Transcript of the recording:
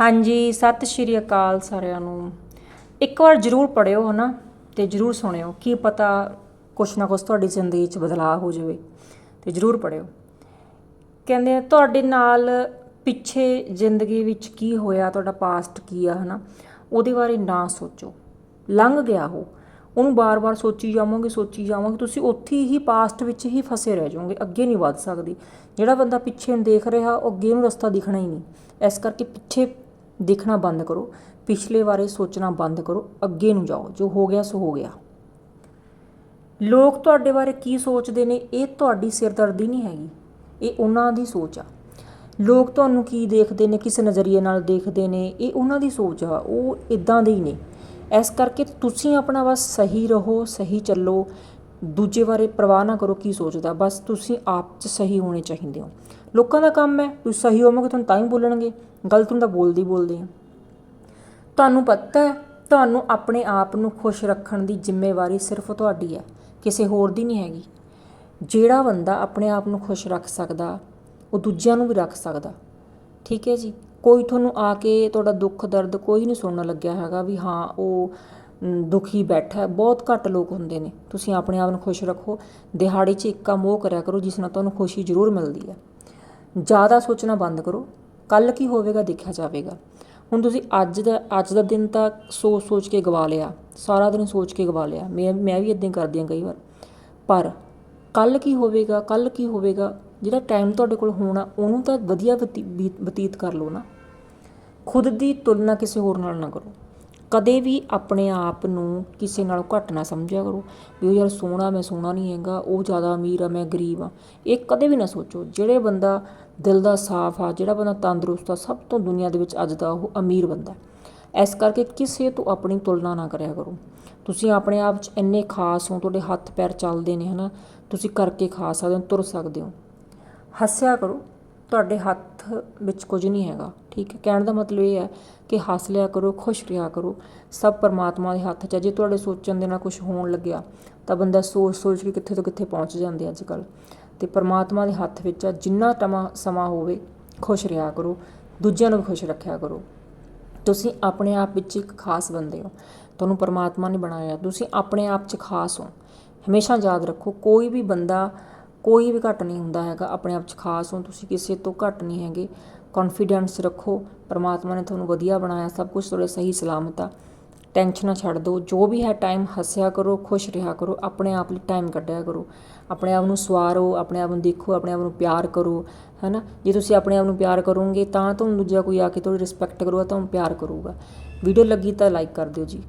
ਹਾਂਜੀ, ਸਤਿ ਸ਼੍ਰੀ ਅਕਾਲ ਸਾਰਿਆਂ ਨੂੰ। ਇੱਕ ਵਾਰ ਜ਼ਰੂਰ ਪੜਿਓ ਹਨਾ ਤੇ ਜ਼ਰੂਰ ਸੁਣਿਓ, ਕੀ ਪਤਾ ਕੁਛ ਨਾ ਕੁਛ ਤੁਹਾਡੀ ਜ਼ਿੰਦਗੀ 'ਚ ਬਦਲਾਅ ਹੋ ਜਾਵੇ ਤੇ ਜ਼ਰੂਰ ਪੜਿਓ ਕਹਿੰਦੇ ਤੁਹਾਡੇ ਨਾਲ ਪਿੱਛੇ ਜ਼ਿੰਦਗੀ ਵਿੱਚ ਕੀ ਹੋਇਆ, ਤੁਹਾਡਾ ਪਾਸਟ ਕੀ ਆ ਹਨਾ, ਉਹਦੇ ਬਾਰੇ ਨਾ ਸੋਚੋ। ਲੰਘ ਗਿਆ ਉਹ। ਉਹਨੂੰ ਬਾਰ-ਬਾਰ ਸੋਚੀ ਜਾਵੋਗੇ ਸੋਚੀ ਜਾਵੋਗੇ, ਤੁਸੀਂ ਉੱਥੇ ਹੀ ਪਾਸਟ ਵਿੱਚ ਹੀ ਫਸੇ ਰਹਿ ਜਾਓਗੇ, ਅੱਗੇ ਨਹੀਂ ਵੱਧ ਸਕਦੀ। ਜਿਹੜਾ ਬੰਦਾ ਪਿੱਛੇ ਨੂੰ ਦੇਖ ਰਿਹਾ, ਉਹ ਅੱਗੇ ਨੂੰ ਰਸਤਾ ਦਿਖਣਾ ਹੀ ਨਹੀਂ। ਇਸ ਕਰਕੇ ਪਿੱਛੇ ਦੇਖਣਾ ਬੰਦ ਕਰੋ। ਪਿਛਲੇ ਬਾਰੇ ਸੋਚਣਾ ਬੰਦ ਕਰੋ। ਅੱਗੇ ਨੂੰ ਜਾਓ। ਜੋ ਹੋ ਗਿਆ, ਸੋ ਹੋ ਗਿਆ। ਲੋਕ ਤੁਹਾਡੇ ਬਾਰੇ ਕੀ ਸੋਚਦੇ ਨੇ, ਇਹ ਤੁਹਾਡੀ ਸਿਰਦਰਦੀ ਨਹੀਂ ਹੈਗੀ। ਇਹ ਉਹਨਾਂ ਦੀ ਸੋਚ ਆ। ਲੋਕ ਤੁਹਾਨੂੰ ਕੀ ਦੇਖਦੇ ਨੇ, ਕਿਸ ਨਜ਼ਰੀਏ ਨਾਲ ਦੇਖਦੇ ਨੇ, ਇਹ ਉਹਨਾਂ ਦੀ ਸੋਚ ਆ। ਉਹ ਇਦਾਂ ਦੇ ਹੀ ਨੇ। ਇਸ ਕਰਕੇ ਤੁਸੀਂ ਆਪਣਾ ਬਸ ਸਹੀ ਰਹੋ, ਸਹੀ ਚੱਲੋ। ਦੂਜੇ ਬਾਰੇ ਪਰਵਾਹ ਨਾ ਕਰੋ, ਕੀ ਸੋਚਦਾ? ਬਸ ਤੁਸੀਂ ਆਪ 'ਚ ਸਹੀ ਹੋਣੇ ਚਾਹੀਦੇ ਹੋ। ਲੋਕਾਂ ਦਾ ਕੰਮ ਹੈ, ਤੁਸੀਂ ਸਹੀ ਹੋਵੋਗੇ, ਤੁਹਾਨੂੰ ਤਾਂ ਹੀ ਬੋਲਣਗੇ। ਗਲਤ ਹੁੰਦਾ, ਬੋਲਦੀ ਬੋਲਦੇ ਆ। ਤੁਹਾਨੂੰ ਪਤਾ ਹੈ, ਤੁਹਾਨੂੰ ਆਪਣੇ ਆਪ ਨੂੰ ਖੁਸ਼ ਰੱਖਣ ਦੀ ਜ਼ਿੰਮੇਵਾਰੀ ਸਿਰਫ ਤੁਹਾਡੀ ਹੈ, ਕਿਸੇ ਹੋਰ ਦੀ ਨਹੀਂ ਹੈਗੀ। ਜਿਹੜਾ ਬੰਦਾ ਆਪਣੇ ਆਪ ਨੂੰ ਖੁਸ਼ ਰੱਖ ਸਕਦਾ, ਉਹ ਦੂਜਿਆਂ ਨੂੰ ਵੀ ਰੱਖ ਸਕਦਾ। ਠੀਕ ਹੈ ਜੀ? ਕੋਈ ਤੁਹਾਨੂੰ ਆ ਕੇ ਤੁਹਾਡਾ ਦੁੱਖ, ਦਰਦ ਕੋਈ ਨਹੀਂ ਸੁਣਨ ਲੱਗਿਆ ਹੈਗਾ ਵੀ ਹਾਂ, ਉਹ ਦੁਖੀ ਬੈਠਾ ਬਹੁਤ ਘੱਟ ਲੋਕ ਹੁੰਦੇ ਨੇ। ਤੁਸੀਂ ਆਪਣੇ ਆਪ ਨੂੰ ਖੁਸ਼ ਰੱਖੋ। ਦਿਹਾੜੀ 'ਚ ਇੱਕ ਕੰਮ ਉਹ ਕਰਿਆ ਕਰੋ ਜਿਸ ਨਾਲ ਤੁਹਾਨੂੰ ਖੁਸ਼ੀ ਜ਼ਰੂਰ ਮਿਲਦੀ ਹੈ। ਜ਼ਿਆਦਾ ਸੋਚਣਾ ਬੰਦ ਕਰੋ। ਕੱਲ ਕੀ ਹੋਵੇਗਾ ਦੇਖਿਆ ਜਾਵੇਗਾ। ਹੁਣ ਤੁਸੀਂ ਅੱਜ ਦਾ ਅੱਜ ਦਾ ਦਿਨ ਤਾਂ ਸੋਚ ਸੋਚ ਕੇ ਗਵਾ ਲਿਆ। ਸਾਰਾ ਦਿਨ ਸੋਚ ਕੇ ਗਵਾ ਲਿਆ। ਮੈਂ ਮੈਂ ਵੀ ਇਦਾਂ ਕਰਦੀ ਹਾਂ ਕਈ ਵਾਰ। ਪਰ ਕੱਲ ਕੀ ਹੋਵੇਗਾ, ਕੱਲ ਕੀ ਹੋਵੇਗਾ, ਜਿਹੜਾ ਟਾਈਮ ਤੁਹਾਡੇ ਕੋਲ ਹੋਣਾ, ਉਹਨੂੰ ਤਾਂ ਵਧੀਆ ਬਤੀ- ਬੀ- ਬਤੀਤ ਕਰ ਲਓ ਨਾ। ਖੁਦ ਦੀ ਤੁਲਨਾ ਕਿਸੇ ਹੋਰ ਨਾਲ ਨਾ ਕਰੋ। ਕਦੇ ਵੀ ਆਪਣੇ ਆਪ ਨੂੰ ਕਿਸੇ ਨਾਲੋਂ ਘੱਟ ਨਾ ਸਮਝਿਆ ਕਰੋ ਵੀ ਉਹ ਯਾਰ ਸੋਹਣਾ ਮੈਂ ਸੋਹਣਾ ਨਹੀਂ ਹੈਗਾ, ਉਹ ਜ਼ਿਆਦਾ ਅਮੀਰ ਆ, ਮੈਂ ਗਰੀਬ ਆ। ਇਹ ਕਦੇ ਵੀ ਨਾ ਸੋਚੋ, ਜਿਹੜੇ ਬੰਦਾ ਦਿਲ ਦਾ ਸਾਫ਼ ਆ, ਜਿਹੜਾ ਬੰਦਾ ਤੰਦਰੁਸਤ ਆ, ਸਭ ਤੋਂ ਦੁਨੀਆ ਦੇ ਵਿੱਚ ਅੱਜ ਦਾ ਉਹ ਅਮੀਰ ਬੰਦਾ ਇਸ ਕਰਕੇ ਕਿਸੇ ਤੋਂ ਆਪਣੀ ਤੁਲਨਾ ਨਾ ਕਰਿਆ ਕਰੋ। ਤੁਸੀਂ ਆਪਣੇ ਆਪ 'ਚ ਇੰਨੇ ਖਾਸ ਹੋ, ਤੁਹਾਡੇ ਹੱਥ ਪੈਰ ਚੱਲਦੇ ਨੇ, ਹਨਾ? ਤੁਸੀਂ ਕਰਕੇ ਖਾ ਸਕਦੇ ਹੋ, ਤੁਰ ਸਕਦੇ ਹੋ। ਹੱਸਿਆ ਕਰੋ। ਤੁਹਾਡੇ ਹੱਥ ਵਿੱਚ ਕੁਝ ਨਹੀਂ ਹੈਗਾ, ਠੀਕ ਹੈ? ਕਹਿਣ ਦਾ ਮਤਲਬ ਇਹ ਹੈ ਕਿ ਹੱਸ ਲਿਆ ਕਰੋ, ਖੁਸ਼ ਰਿਹਾ ਕਰੋ। ਸਭ ਪਰਮਾਤਮਾ ਦੇ ਹੱਥ 'ਚ ਹੈ। ਜੇ ਤੁਹਾਡੇ ਸੋਚਣ ਦੇ ਨਾਲ ਕੁਝ ਹੋਣ ਲੱਗਿਆ, ਤਾਂ ਬੰਦਾ ਸੋਚ ਸੋਚ ਕੇ ਕਿੱਥੇ ਤੋਂ ਕਿੱਥੇ ਪਹੁੰਚ ਜਾਂਦੇ ਅੱਜ ਕੱਲ ਤੇ ਪਰਮਾਤਮਾ ਦੇ ਹੱਥ ਵਿੱਚ ਆ ਜਿੰਨਾ ਟਮਾ, ਸਮਾਂ ਹੋਵੇ, ਖੁਸ਼ ਰਿਹਾ ਕਰੋ। ਦੂਜਿਆਂ ਨੂੰ ਵੀ ਖੁਸ਼ ਰੱਖਿਆ ਕਰੋ। ਤੁਸੀਂ ਆਪਣੇ ਆਪ ਵਿੱਚ ਇੱਕ ਖਾਸ ਬੰਦੇ ਹੋ। ਤੁਹਾਨੂੰ ਪਰਮਾਤਮਾ ਨੇ ਬਣਾਇਆ। ਤੁਸੀਂ ਆਪਣੇ ਆਪ 'ਚ ਖਾਸ ਹੋ। ਹਮੇਸ਼ਾ ਯਾਦ ਰੱਖੋ, ਕੋਈ ਵੀ ਬੰਦਾ ਕੋਈ ਵੀ ਘੱਟ ਨਹੀਂ ਹੁੰਦਾ ਹੈਗਾ, ਆਪਣੇ ਆਪ 'ਚ ਖਾਸ ਹੋ ਤੁਸੀਂ ਕਿਸੇ ਤੋਂ ਘੱਟ ਨਹੀਂ ਹੈਗੇ। ਕੌਨਫੀਡੈਂਸ ਰੱਖੋ, ਪਰਮਾਤਮਾ ਨੇ ਤੁਹਾਨੂੰ ਵਧੀਆ ਬਣਾਇਆ, ਸਭ ਕੁਝ ਤੁਹਾਡੇ ਸਹੀ ਸਲਾਮਤ ਆ। ਟੈਨਸ਼ਨਾਂ ਛੱਡ ਦਿਓ, ਜੋ ਵੀ ਹੈ ਟਾਈਮ ਹੱਸਿਆ ਕਰੋ, ਖੁਸ਼ ਰਿਹਾ ਕਰੋ, ਆਪਣੇ ਆਪ ਲਈ ਟਾਈਮ ਕੱਢਿਆ ਕਰੋ। ਆਪਣੇ ਆਪ ਨੂੰ ਸਵਾਰੋ, ਆਪਣੇ ਆਪ ਨੂੰ ਦੇਖੋ, ਆਪਣੇ ਆਪ ਨੂੰ ਪਿਆਰ ਕਰੋ, ਹੈਨਾ? ਜੇ ਤੁਸੀਂ ਆਪਣੇ ਆਪ ਨੂੰ ਪਿਆਰ ਕਰੋਗੇ ਤਾਂ ਤੁਹਾਨੂੰ ਦੂਜਾ ਕੋਈ ਆ ਕੇ ਤੁਹਾਡੀ ਰਿਸਪੈਕਟ ਕਰੂਗਾ ਤੁਹਾਨੂੰ ਪਿਆਰ ਕਰੂਗਾ। ਵੀਡੀਓ ਲੱਗੀ ਤਾਂ ਲਾਈਕ ਕਰ ਦਿਓ ਜੀ।